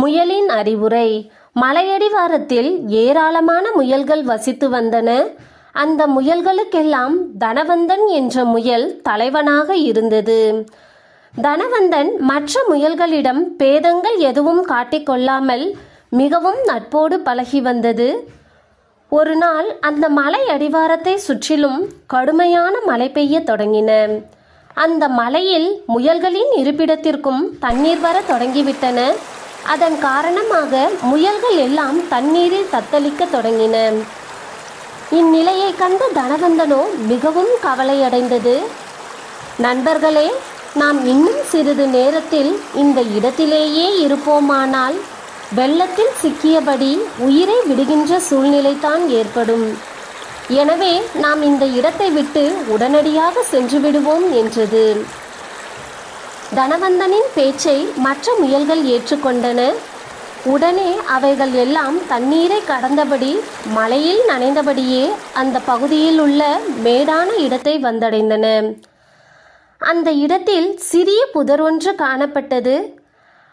முயலின் அறிவுரை. மலையடிவாரத்தில் ஏராளமான முயல்கள் வசித்து வந்தன. அந்த முயல்களுக்கெல்லாம் தனவந்தன் என்ற முயல் தலைவனாக இருந்தது. தனவந்தன் மற்ற முயல்களிடம் பேதங்கள் எதுவும் காட்டிக்கொள்ளாமல் மிகவும் நட்போடு பழகி வந்தது. ஒரு நாள் அந்த மலை அடிவாரத்தை சுற்றிலும் கடுமையான மழை பெய்ய தொடங்கின. அந்த மலையில் முயல்களின் இருப்பிடத்திற்கும் தண்ணீர் வர தொடங்கிவிட்டன. அதன் காரணமாக முயல்கள் எல்லாம் தண்ணீரில் தத்தளிக்க தொடங்கின. இந்நிலையை கண்ட தனவந்தனோ மிகவும் கவலையடைந்தது. நண்பர்களே நாம் இன்னும் சிறிது நேரத்தில் இந்த இடத்திலேயே இருப்போமானால் வெள்ளத்தில் சிக்கியபடி உயிரை விடுகின்ற சூழ்நிலைதான் ஏற்படும். எனவே நாம் இந்த இடத்தை விட்டு உடனடியாக சென்று விடுவோம் என்றது. தனவந்தனின் பேச்சை மற்ற முயல்கள் ஏற்றுக்கொண்டன. உடனே அவைகள் எல்லாம் தண்ணீரை கடந்தபடி மலையில் நனைந்தபடியே அந்த பகுதியில் உள்ள மேடான இடத்தை வந்தடைந்தன. அந்த இடத்தில் சிறிய புதர் ஒன்று காணப்பட்டது.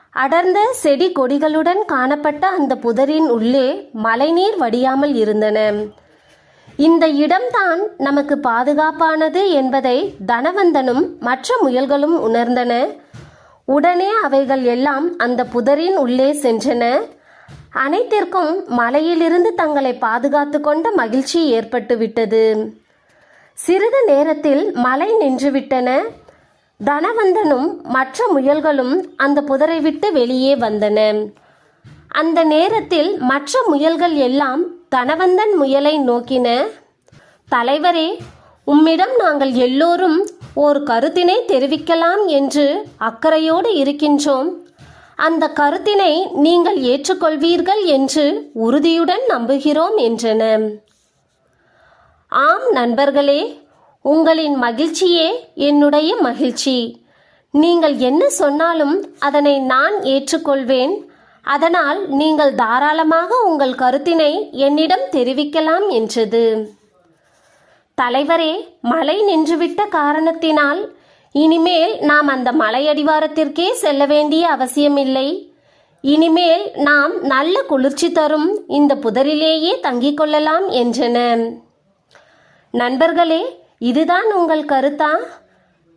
அடர்ந்த செடி கொடிகளுடன் காணப்பட்ட அந்த புதரின் உள்ளே மழைநீர் வடியாமல் இருந்தன. இந்த இடம்தான் நமக்கு பாதுகாப்பானது என்பதை தனவந்தனும் மற்ற முயல்களும் உணர்ந்தன. உடனே அவைகள் எல்லாம் அந்த புதரின் உள்ளே சென்றன. அனைத்திற்கும் மலையிலிருந்து தங்களை பாதுகாத்து கொண்ட மகிழ்ச்சி ஏற்பட்டுவிட்டது. சிறிது நேரத்தில் மலை நின்றுவிட்டன. தனவந்தனும் மற்ற முயல்களும் அந்த புதரை விட்டு வெளியே வந்தன. அந்த நேரத்தில் மற்ற முயல்கள் எல்லாம் தனவந்தன் முயலை நோக்கின தலைவரே உம்மிடம் நாங்கள் எல்லோரும் ஓர் கருத்தினை தெரிவிக்கலாம் என்று அக்கறையோடு இருக்கின்றோம். அந்த கருத்தினை நீங்கள் ஏற்றுக்கொள்வீர்கள் என்று உறுதியுடன் நம்புகிறோம் என்றன. ஆம் நண்பர்களே உங்களின் மகிழ்ச்சியே என்னுடைய மகிழ்ச்சி. நீங்கள் என்ன சொன்னாலும் அதனை நான் ஏற்றுக்கொள்வேன். அதனால் நீங்கள் தாராளமாக உங்கள் கருத்தினை என்னிடம் தெரிவிக்கலாம் என்றது. தலைவரே மழை நின்றுவிட்ட காரணத்தினால் இனிமேல் நாம் அந்த மலையடிவாரத்திற்கே செல்ல வேண்டிய அவசியமில்லை. இனிமேல் நாம் நல்ல குளிர்ச்சி தரும் இந்த புதரிலேயே தங்கிக் கொள்ளலாம் என்றன. நண்பர்களே இதுதான் உங்கள் கருத்தா?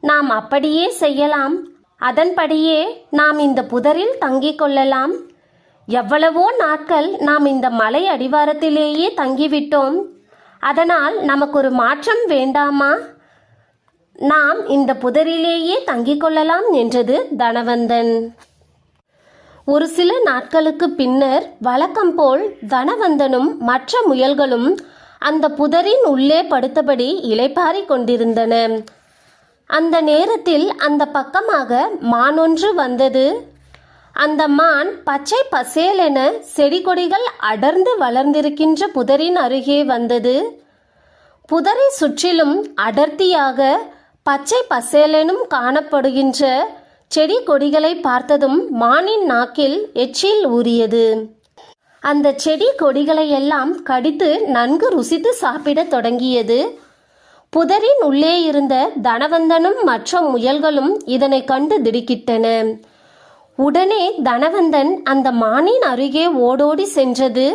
நாம் அப்படியே செய்யலாம். அதன்படியே நாம் இந்த புதரில் தங்கிக் கொள்ளலாம். எவ்வளவோ நாட்கள் நாம் இந்த மலை அடிவாரத்திலேயே தங்கிவிட்டோம். அதனால் நமக்கு ஒரு மாற்றம் வேண்டாமா? நாம் இந்த புதரிலேயே தங்கிக் கொள்ளலாம் என்றது தனவந்தன். ஒரு சில நாட்களுக்கு பின்னர் வழக்கம் போல் தனவந்தனும் மற்ற முயல்களும் அந்த புதரின் உள்ளே படுத்தபடி இலைப்பாரி கொண்டிருந்தன. அந்த நேரத்தில் அந்த பக்கமாக மானொன்று வந்தது. அந்த மான் பச்சை பசேலென செடி கொடிகள் அடர்ந்து வளர்ந்திருக்கின்ற புதரின் அருகே வந்தது. புதரை சுற்றிலும் அடர்த்தியாக பச்சை பசேலெனும் காணப்படுகின்ற செடி கொடிகளை பார்த்ததும் மானின் நாக்கில் எச்சில் ஊறியது. அந்த செடி கொடிகளை எல்லாம் கடித்து நன்கு ருசித்து சாப்பிடத் தொடங்கியது. புதரின் உள்ளே இருந்த தனவந்தனும் மற்ற முயல்களும் இதனை கண்டு திடுக்கிட்டன. உடனே தனவந்தன் அந்த மானின் அருகே ஓடோடி சென்றது.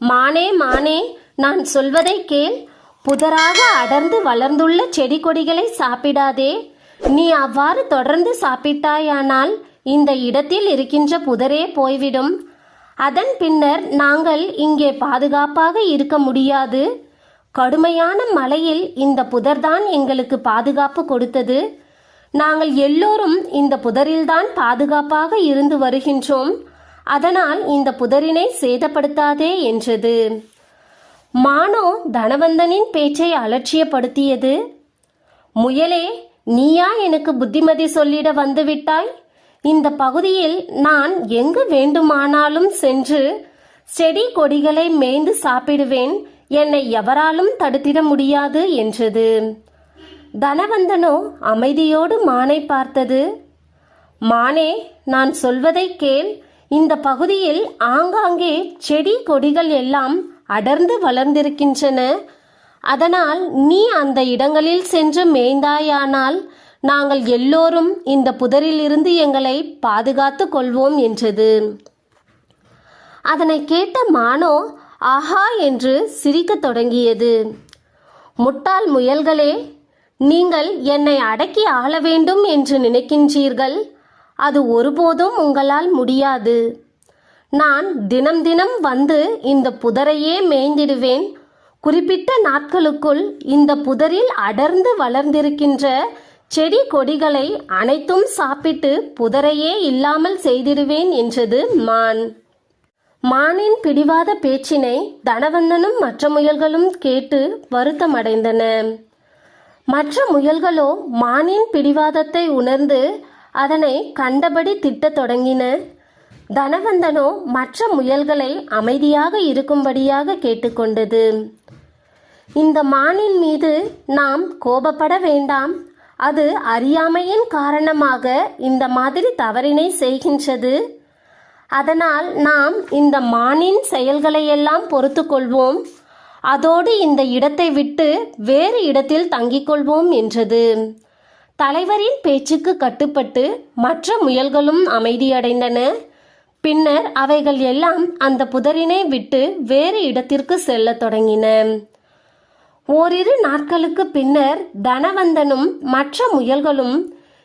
மானே மானே நான் சொல்வதை கேள். புதராக அடர்ந்து வளர்ந்துள்ள செடி கொடிகளை சாப்பிடாதே. நீ அவ்வாறு தொடர்ந்து சாப்பிட்டாயானால் இந்த இடத்தில் இருக்கின்ற புதரே போய்விடும். அதன் பின்னர் நாங்கள் இங்கே பாதுகாப்பாக இருக்க முடியாது. கடுமையான மழையில் இந்த புதர்தான் எங்களுக்கு பாதுகாப்பு கொடுத்தது. நாங்கள் எல்லோரும் இந்த புதரில்தான் பாதுகாப்பாக இருந்து வருகின்றோம். அதனால் இந்த புதரினை சேதப்படுத்தாதே என்றது. மானோ தனவந்தனின் பேச்சை அலட்சியப்படுத்தியது. முயலே நீயா எனக்கு புத்திமதி சொல்லிட வந்துவிட்டாய்? இந்த பகுதியில் நான் எங்கு வேண்டுமானாலும் சென்று செடி கொடிகளை மேய்ந்து சாப்பிடுவேன். என்னை எவராலும் தடுத்திட முடியாது என்றது. தனவந்தனோ அமைதியோடு மானை பார்த்தது. மானே நான் சொல்வதை கேள். இந்த பகுதியில் ஆங்காங்கே செடி கொடிகள் எல்லாம் அடர்ந்து வளர்ந்திருக்கின்றன. அதனால் நீ அந்த இடங்களில் சென்று மேய்ந்தாயானால் நாங்கள் எல்லோரும் இந்த புதரிலிருந்து எங்களை பாதுகாத்து கொள்வோம் என்றது. அதனை கேட்ட மானோ ஆஹா என்று சிரிக்கத் தொடங்கியது. முட்டாள் முயல்களே நீங்கள் என்னை அடக்கி ஆள வேண்டும் என்று நினைக்கின்றீர்கள்? அது ஒருபோதும் உங்களால் முடியாது. நான் தினம் தினம் வந்து இந்த புதரையே மேய்ந்திடுவேன். குறிப்பிட்ட நாட்களுக்குள் இந்த புதரில் அடர்ந்து வளர்ந்திருக்கின்ற செடி கொடிகளை அனைத்தும் சாப்பிட்டு புதரையே இல்லாமல் செய்திடுவேன் என்றது மான். மானின் பிடிவாத பேச்சினை தனவந்தனும் மற்ற முயல்களும் கேட்டு வருத்தமடைந்தன. மற்ற முயல்களோ மானின் பிடிவாதத்தை உணர்ந்து அதனை கண்டபடி திட்டத் தொடங்கின. தனவந்தனோ மற்ற முயல்களை அமைதியாக இருக்கும்படியாக கேட்டுக்கொண்டது. இந்த மானின் மீது நாம் கோபப்பட வேண்டாம். அது அறியாமையின் காரணமாக இந்த மாதிரி தவறினை செய்கின்றது. அதனால் நாம் இந்த மானின் செயல்களையெல்லாம் பொறுத்து கொள்வோம் அதோடு இந்த இடத்தை விட்டு வேறு இடத்தில் தங்கிக் கொள்வோம் என்றது. தலைவரின் பேச்சுக்கு கட்டுப்பட்டு மற்ற முயல்களும் அமைதியடைந்தன. பின்னர் அவைகள் எல்லாம் அந்த புதரினை விட்டு வேறு இடத்திற்கு செல்லத் தொடங்கின. ஓரிரு நாட்களுக்கு பின்னர் தனவந்தனும் மற்ற முயல்களும்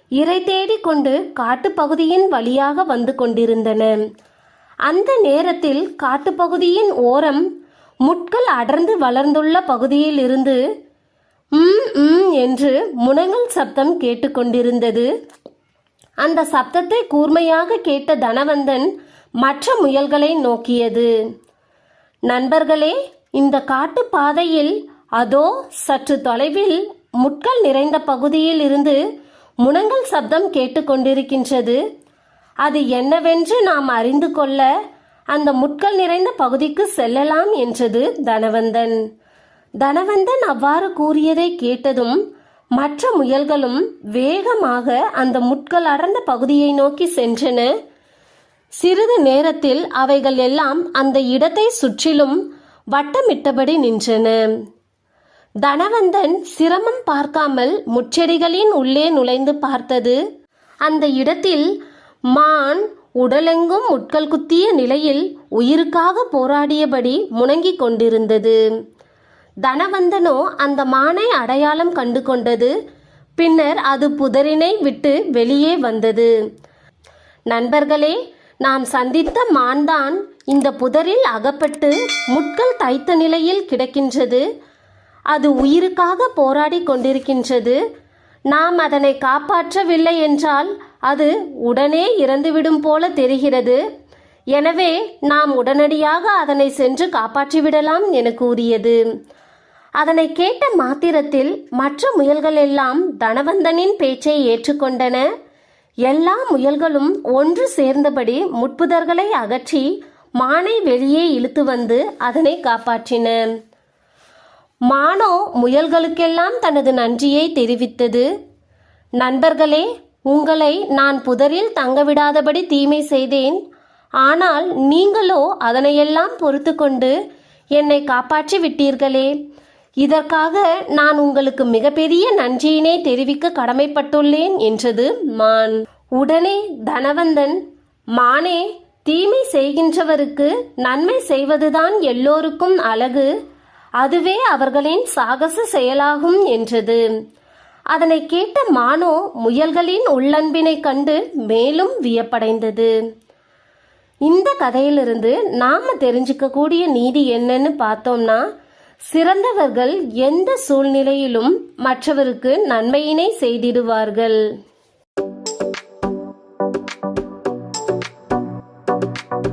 இரை தேடிக் கொண்டு காட்டுப்பகுதியின் வழியாக வந்து கொண்டிருந்தன. அந்த நேரத்தில் காட்டுப்பகுதியின் ஓரம் முட்கள் அடர்ந்து வளர்ந்துள்ள பகுதியில் இருந்து ம் ம் என்று முனங்கல் சப்தம் கேட்டுக்கொண்டிருந்தது. அந்த சப்தத்தை கூர்மையாக கேட்ட தனவந்தன் மற்ற முயல்களை நோக்கியது. நண்பர்களே இந்த காட்டு பாதையில் அதோ சற்று தொலைவில் முட்கள் நிறைந்த பகுதியில் இருந்து முனங்கல் சப்தம் கேட்டுக்கொண்டிருக்கின்றது. அது என்னவென்று நாம் அறிந்து கொள்ள அந்த முட்கள் நிறைந்த பகுதிக்கு செல்லலாம் என்றது தனவந்தன். தனவந்தன் அவ்வாறு கூறியதை கேட்டதும் மற்ற முயல்களும் வேகமாக அந்த முட்கள் அடர்ந்த பகுதியை நோக்கி சென்றன. சிறிது நேரத்தில் அவைகள் எல்லாம் அந்த இடத்தை சுற்றிலும் வட்டமிட்டபடி நின்றன. தனவந்தன் சிரமம் பார்க்காமல் முச்செடிகளின் உள்ளே நுழைந்து பார்த்தது. அந்த இடத்தில் மான் உடலெங்கும் முட்கள் குத்திய நிலையில் உயிருக்காக போராடியபடி முணங்கிக் கொண்டிருந்தது. தனவந்தனோ அந்த மானை அடையாளம் கண்டு கொண்டது. பின்னர் அது புதரினை விட்டு வெளியே வந்தது. நண்பர்களே நாம் சந்தித்த மான்தான் இந்த புதரில் அகப்பட்டு முட்கள் தைத்த நிலையில் கிடக்கின்றது. அது உயிருக்காக போராடி கொண்டிருக்கின்றது. நாம் அதனை காப்பாற்றவில்லை என்றால் அது உடனே இறந்துவிடும் போல தெரிகிறது. எனவே நாம் உடனடியாக அதனை சென்று காப்பாற்றிவிடலாம் என கூறியது. அதனை கேட்ட மாத்திரத்தில் மற்ற முயல்கள் எல்லாம் தனவந்தனின் பேச்சை ஏற்றுக்கொண்டன. எல்லா முயல்களும் ஒன்று சேர்ந்தபடி முட்புதர்களை அகற்றி மானை வெளியே இழுத்து வந்து அதனை காப்பாற்றின. மானோ முயல்களுக்கெல்லாம் தனது நன்றியை தெரிவித்தது. நண்பர்களே உங்களை நான் புதரில் தங்கவிடாதபடி தீமை செய்தேன். ஆனால் நீங்களோ அதனையெல்லாம் பொறுத்து கொண்டு என்னை காப்பாற்றி விட்டீர்களே. இதற்காக நான் உங்களுக்கு மிகப்பெரிய நன்றியினை தெரிவிக்க கடமைப்பட்டுள்ளேன் என்றது மான். உடனே தனவந்தன் மானே தீமை செய்கின்றவருக்கு நன்மை செய்வதுதான் எல்லோருக்கும் அழகு. அதுவே அவர்களின் சாகச செயலாகும் என்றது. அதனை கேட்ட மானோ முயல்களின் உள்ளன்பினை கண்டு மேலும் வியப்படைந்தது. இந்த கதையிலிருந்து நாம தெரிஞ்சுக்கக்கூடிய நீதி என்னன்னு பார்த்தோம்னா சிறந்தவர்கள் எந்த சூழ்நிலையிலும் மற்றவருக்கு நன்மையினை செய்திடுவார்கள்.